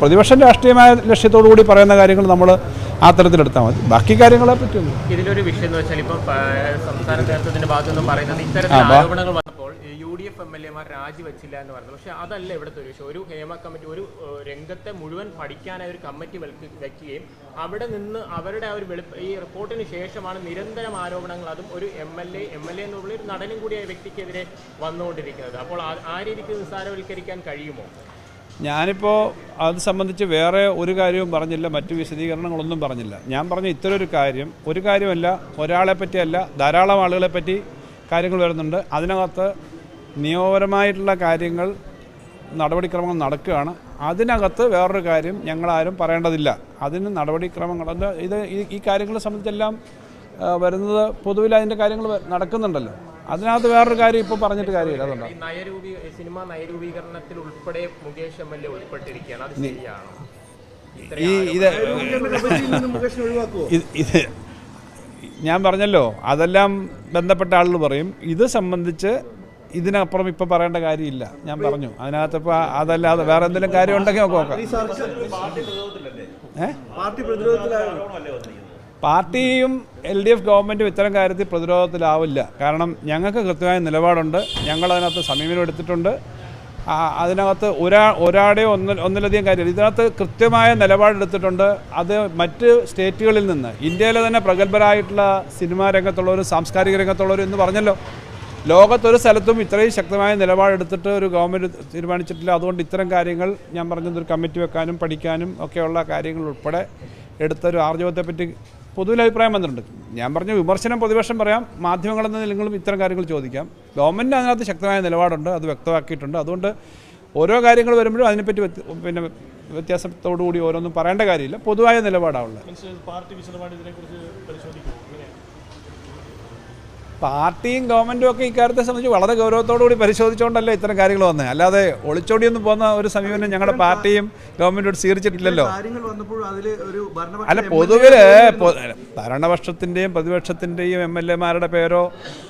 പ്രതിപക്ഷം രാഷ്ട്രീയമായ ലക്ഷ്യത്തോടു കൂടി പറയുന്ന കാര്യങ്ങൾ നമ്മൾ ആ തരത്തിലെടുത്താൽ മതി. ബാക്കി കാര്യങ്ങളെ പറ്റും ഇതിലൊരു വിഷയം എന്ന് വെച്ചാൽ ഇപ്പം സംസ്ഥാന നേതൃത്വത്തിന്റെ ഭാഗത്തു നിന്നും പറയുന്നത് ഇത്തരത്തിൽ ആരോപണങ്ങൾ വന്നപ്പോൾ U D F M L എമാർ രാജിവെച്ചില്ല എന്ന് പറയുന്നത്. പക്ഷെ അതല്ല ഇവിടുത്തെ ഒരു വിഷയം. ഒരു ഹേമ കമ്മിറ്റി ഒരു രംഗത്തെ മുഴുവൻ പഠിക്കാനായി ഒരു കമ്മിറ്റി വെൽക്ക് വെക്കുകയും അവിടെ നിന്ന് അവരുടെ ആ ഒരു വെളുപ്പ് ഈ റിപ്പോർട്ടിന് ശേഷമാണ് നിരന്തരം ആരോപണങ്ങൾ അതും ഒരു M L A M L A എന്നുള്ള ഒരു നടനും കൂടിയായ വ്യക്തിക്കെതിരെ വന്നുകൊണ്ടിരിക്കുന്നത്. അപ്പോൾ ആ രീതിക്ക് നിസ്സാരവൽക്കരിക്കാൻ കഴിയുമോ? ഞാനിപ്പോൾ അത് സംബന്ധിച്ച് വേറെ ഒരു കാര്യവും പറഞ്ഞില്ല മറ്റു വിശദീകരണങ്ങളൊന്നും പറഞ്ഞില്ല. ഞാൻ പറഞ്ഞ ഇത്രയൊരു കാര്യം ഒരു കാര്യമല്ല ഒരാളെ പറ്റിയല്ല ധാരാളം ആളുകളെ പറ്റി കാര്യങ്ങൾ വരുന്നുണ്ട്. അതിനകത്ത് നിയമപരമായിട്ടുള്ള കാര്യങ്ങൾ നടപടിക്രമങ്ങൾ നടക്കുകയാണ്. അതിനകത്ത് വേറൊരു കാര്യം ഞങ്ങളാരും പറയേണ്ടതില്ല. അതിന് നടപടിക്രമങ്ങൾ ഇത് ഈ- കാര്യങ്ങളെ സംബന്ധിച്ചെല്ലാം വരുന്നത് പൊതുവിൽ അതിന്റെ കാര്യങ്ങൾ നടക്കുന്നുണ്ടല്ലോ. അതിനകത്ത് വേറൊരു കാര്യം ഇപ്പോൾ പറഞ്ഞിട്ട് കാര്യമില്ല നയരൂപീ സിനിമ നയരൂപീകരണത്തിൽ ഉൾപ്പെടെ മുകേഷ് എം എൽ എ ഉൾപ്പെട്ടിരിക്കുകയാണ്. അത് ശരിയാണോ? ഈ ഇത് ഞാൻ പറഞ്ഞല്ലോ അതെല്ലാം ബന്ധപ്പെട്ട ആളുകൾ പറയും. ഇത് സംബന്ധിച്ച് ഇതിനപ്പുറം ഇപ്പം പറയേണ്ട കാര്യമില്ല. ഞാൻ പറഞ്ഞു. അതിനകത്ത് ഇപ്പോൾ അതല്ലാതെ വേറെ എന്തെങ്കിലും കാര്യം ഉണ്ടെങ്കിൽ നമുക്ക് നോക്കാം. പാർട്ടിയും എൽ ഡി എഫ് ഗവൺമെന്റും ഇത്തരം കാര്യത്തിൽ പ്രതിരോധത്തിലാവില്ല. കാരണം ഞങ്ങൾക്ക് കൃത്യമായ നിലപാടുണ്ട്. ഞങ്ങൾ അതിനകത്ത് സമീപനം എടുത്തിട്ടുണ്ട്. അതിനകത്ത് ഒരാ ഒരാടെയോ ഒന്ന് ഒന്നിലധികം കാര്യം. ഇതിനകത്ത് കൃത്യമായ നിലപാടെടുത്തിട്ടുണ്ട് അത് മറ്റ് സ്റ്റേറ്റുകളിൽ നിന്ന് ഇന്ത്യയിലെ തന്നെ പ്രഗത്ഭരായിട്ടുള്ള സിനിമാ രംഗത്തുള്ളവരും സാംസ്കാരിക രംഗത്തുള്ളവരും എന്ന് പറഞ്ഞല്ലോ. ലോകത്തൊരു സ്ഥലത്തും ഇത്രയും ശക്തമായ നിലപാടെടുത്തിട്ട് ഒരു ഗവൺമെന്റ് തീരുമാനിച്ചിട്ടില്ല. അതുകൊണ്ട് ഇത്തരം കാര്യങ്ങൾ ഞാൻ പറഞ്ഞതൊരു കമ്മിറ്റി വെക്കാനും പഠിക്കാനും ഒക്കെയുള്ള കാര്യങ്ങൾ ഉൾപ്പെടെ എടുത്തൊരു ആർജവത്തെപ്പറ്റി പൊതുവിൽ അഭിപ്രായം വന്നിട്ടുണ്ട്. ഞാൻ പറഞ്ഞ വിമർശനം പ്രതിപക്ഷം പറയാം. മാധ്യമങ്ങളെന്ന നിങ്ങളും ഇത്തരം കാര്യങ്ങൾ ചോദിക്കാം. ഗവൺമെന്റ് അതിനകത്ത് ശക്തമായ നിലപാടുണ്ട്. അത് വ്യക്തമാക്കിയിട്ടുണ്ട്. അതുകൊണ്ട് ഓരോ കാര്യങ്ങൾ വരുമ്പോഴും അതിനെപ്പറ്റി പിന്നെ വ്യത്യാസത്തോടു കൂടി ഓരോന്നും പറയേണ്ട കാര്യമില്ല. പൊതുവായ നിലപാടാണുള്ളത് പാർട്ടിയും ഗവൺമെന്റും ഒക്കെ ഇക്കാര്യത്തെ സംബന്ധിച്ച് വളരെ ഗൗരവത്തോടു കൂടി പരിശോധിച്ചുകൊണ്ടല്ലേ ഇത്തരം കാര്യങ്ങൾ വന്നത് അല്ലാതെ ഒളിച്ചോടിയൊന്നും പോകുന്ന ഒരു സമീപനം ഞങ്ങളുടെ പാർട്ടിയും ഗവൺമെന്റോട് സ്വീകരിച്ചിട്ടില്ലല്ലോ. അല്ല പൊതുവിൽ ഭരണപക്ഷത്തിന്റെയും പ്രതിപക്ഷത്തിന്റെയും എം എൽ എമാരുടെ പേരോ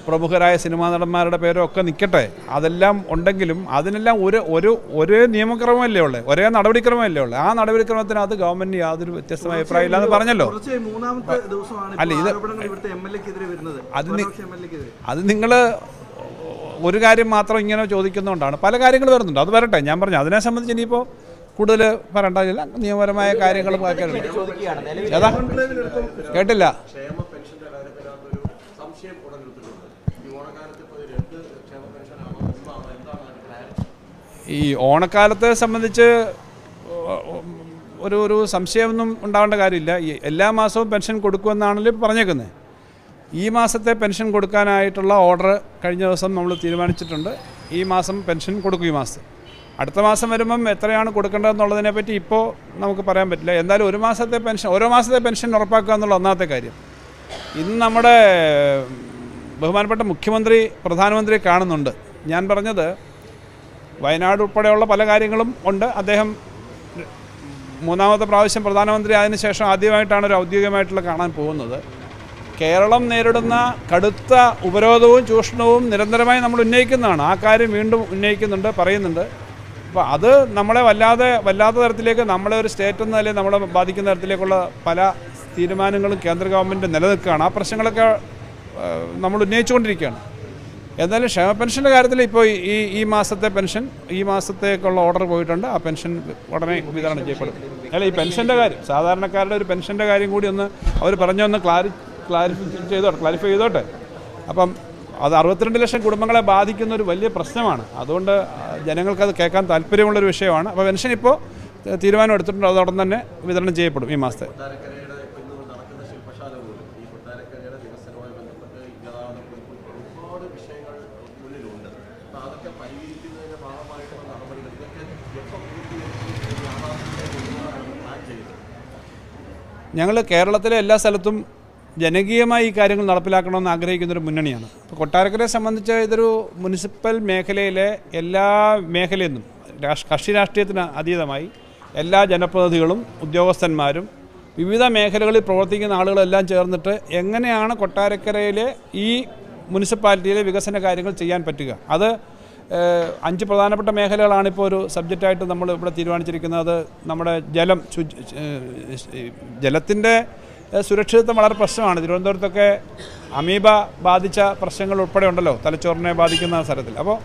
പ്രമുഖരായ സിനിമാ നടന്മാരുടെ പേരോ ഒക്കെ നിൽക്കട്ടെ അതെല്ലാം ഉണ്ടെങ്കിലും അതിനെല്ലാം ഒരു ഒരു ഒരേ നിയമക്രമമല്ലേ ഉള്ളത് ഒരേ നടപടിക്രമമല്ലേ ഉള്ളത് ആ നടപടിക്രമത്തിനകത്ത് ഗവൺമെന്റ് യാതൊരു വ്യത്യസ്തമായ അഭിപ്രായം ഇല്ലാന്ന് പറഞ്ഞല്ലോ. അല്ല, ഇത് അത് അത് നിങ്ങൾ ഒരു കാര്യം മാത്രം ഇങ്ങനെ ചോദിക്കുന്നതുകൊണ്ടാണ് പല കാര്യങ്ങൾ വരുന്നുണ്ട്. അത് വരട്ടെ. ഞാൻ പറഞ്ഞു അതിനെ സംബന്ധിച്ച് ഇനിയിപ്പോൾ കൂടുതൽ പറയണ്ട നിയമപരമായ കാര്യങ്ങൾ ഏതാ? കേട്ടില്ല. ഈ ഓണക്കാലത്തെ സംബന്ധിച്ച് ഒരു ഒരു സംശയമൊന്നും ഉണ്ടാവേണ്ട കാര്യമില്ല. എല്ലാ മാസവും പെൻഷൻ കൊടുക്കുമെന്നാണല്ലോ പറഞ്ഞേക്കുന്നത് ഈ മാസത്തെ പെൻഷൻ കൊടുക്കാനായിട്ടുള്ള ഓർഡർ കഴിഞ്ഞ ദിവസം നമ്മൾ തീരുമാനിച്ചിട്ടുണ്ട്. ഈ മാസം പെൻഷൻ കൊടുക്കും ഈ മാസം. അടുത്ത മാസം വരുമ്പം എത്രയാണ് കൊടുക്കേണ്ടതെന്നുള്ളതിനെ പറ്റി ഇപ്പോൾ നമുക്ക് പറയാൻ പറ്റില്ല. എന്തായാലും ഒരു മാസത്തെ പെൻഷൻ ഓരോ മാസത്തെ പെൻഷൻ ഉറപ്പാക്കുക എന്നുള്ള ഒന്നാമത്തെ കാര്യം. ഇന്ന് നമ്മുടെ ബഹുമാനപ്പെട്ട മുഖ്യമന്ത്രി പ്രധാനമന്ത്രി കാണുന്നുണ്ട്. ഞാൻ പറഞ്ഞത് വയനാട് ഉൾപ്പെടെയുള്ള പല കാര്യങ്ങളും ഉണ്ട്. അദ്ദേഹം മൂന്നാമത്തെ പ്രാവശ്യം പ്രധാനമന്ത്രി ആയതിനു ശേഷം ആദ്യമായിട്ടാണ് ഒരു ഔദ്യോഗികമായിട്ടുള്ള കാണാൻ പോകുന്നത്. കേരളം നേരിടുന്ന കടുത്ത ഉപരോധവും ചൂഷണവും നിരന്തരമായി നമ്മൾ ഉന്നയിക്കുന്നതാണ്. ആ കാര്യം വീണ്ടും ഉന്നയിക്കുന്നുണ്ട് പറയുന്നുണ്ട്. അപ്പോൾ അത് നമ്മളെ വല്ലാതെ വല്ലാത്ത തരത്തിലേക്ക് നമ്മളെ ഒരു സ്റ്റേറ്റ് എന്ന നിലയിൽ നമ്മളെ ബാധിക്കുന്ന തരത്തിലേക്കുള്ള പല തീരുമാനങ്ങളും കേന്ദ്ര ഗവൺമെന്റ് നിലനിൽക്കുകയാണ്. ആ പ്രശ്നങ്ങളൊക്കെ നമ്മൾ ഉന്നയിച്ചുകൊണ്ടിരിക്കുകയാണ്. എന്നാലും ക്ഷേമ പെൻഷന്റെ കാര്യത്തിൽ ഇപ്പോൾ ഈ ഈ മാസത്തെ പെൻഷൻ ഈ മാസത്തേക്കുള്ള ഓർഡർ പോയിട്ടുണ്ട്. ആ പെൻഷൻ ഉടനെ വിതരണം ചെയ്യപ്പെടും. അല്ല ഈ പെൻഷന്റെ കാര്യം സാധാരണക്കാരുടെ ഒരു പെൻഷന്റെ കാര്യം കൂടി ഒന്ന് അവർ പറഞ്ഞൊന്ന് ക്ലാരി ക്ലാരിഫൈ ചെയ്തോട്ടെ ക്ലാരിഫൈ ചെയ്തോട്ടെ. അപ്പം അത് അറുപത്തിരണ്ട് ലക്ഷം കുടുംബങ്ങളെ ബാധിക്കുന്ന ഒരു വലിയ പ്രശ്നമാണ്. അതുകൊണ്ട് ജനങ്ങൾക്കത് കേൾക്കാൻ താല്പര്യമുള്ളൊരു വിഷയമാണ്. അപ്പോൾ പെൻഷൻ ഇപ്പോൾ തീരുമാനം എടുത്തിട്ടുണ്ട്. അതോടൊപ്പം തന്നെ വിതരണം ചെയ്യപ്പെടും ഈ മാസത്തെ. ഞങ്ങൾ കേരളത്തിലെ എല്ലാ സ്ഥലത്തും ജനകീയമായി ഈ കാര്യങ്ങൾ നടപ്പിലാക്കണമെന്ന് ആഗ്രഹിക്കുന്ന ഒരു മുന്നണിയാണ്. ഇപ്പോൾ കൊട്ടാരക്കരയെ സംബന്ധിച്ച് ഇതൊരു മുനിസിപ്പൽ മേഖലയിലെ എല്ലാ മേഖലയിൽ നിന്നും രാഷ് കക്ഷി രാഷ്ട്രീയത്തിന് അതീതമായി എല്ലാ ജനപ്രതിനിധികളും ഉദ്യോഗസ്ഥന്മാരും വിവിധ മേഖലകളിൽ പ്രവർത്തിക്കുന്ന ആളുകളെല്ലാം ചേർന്നിട്ട് എങ്ങനെയാണ് കൊട്ടാരക്കരയിലെ ഈ മുനിസിപ്പാലിറ്റിയിലെ വികസന കാര്യങ്ങൾ ചെയ്യാൻ പറ്റുക? അത് അഞ്ച് പ്രധാനപ്പെട്ട മേഖലകളാണ് ഇപ്പോൾ ഒരു സബ്ജക്റ്റായിട്ട് നമ്മൾ ഇവിടെ തീരുമാനിച്ചിരിക്കുന്നത്. നമ്മുടെ ജലം ശുചി ജലത്തിന്റെ സുരക്ഷിതത്വം വളരെ പ്രശ്നമാണ്. തിരുവനന്തപുരത്തൊക്കെ അമീബ ബാധിച്ച പ്രശ്നങ്ങൾ ഉൾപ്പെടെ ഉണ്ടല്ലോ. തലച്ചോറിനെ ബാധിക്കുന്ന സ്ഥലത്തിൽ അപ്പോൾ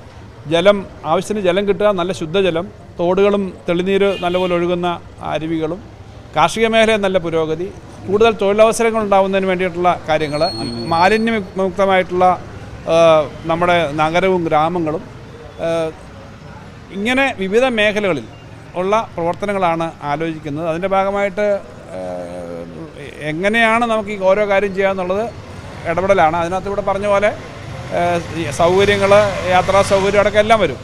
ജലം ആവശ്യത്തിന് ജലം കിട്ടുക നല്ല ശുദ്ധജലം തോടുകളും തെളിനീര് നല്ലപോലെ ഒഴുകുന്ന അരുവികളും കാർഷിക മേഖലയിൽ നല്ല പുരോഗതി കൂടുതൽ തൊഴിലവസരങ്ങൾ ഉണ്ടാകുന്നതിന് വേണ്ടിയിട്ടുള്ള കാര്യങ്ങൾ മാലിന്യമുക്തമായിട്ടുള്ള നമ്മുടെ നഗരവും ഗ്രാമങ്ങളും ഇങ്ങനെ വിവിധ മേഖലകളിൽ ഉള്ള പ്രവർത്തനങ്ങളാണ് ആലോചിക്കുന്നത്. അതിന്റെ ഭാഗമായിട്ട് എങ്ങനെയാണ് നമുക്ക് ഈ ഓരോ കാര്യം ചെയ്യാമെന്നുള്ളത് ഇടപെടലാണ്. അതിനകത്ത് ഇവിടെ പറഞ്ഞ പോലെ സൗകര്യങ്ങൾ യാത്രാ സൗകര്യം അടക്കം എല്ലാം വരും.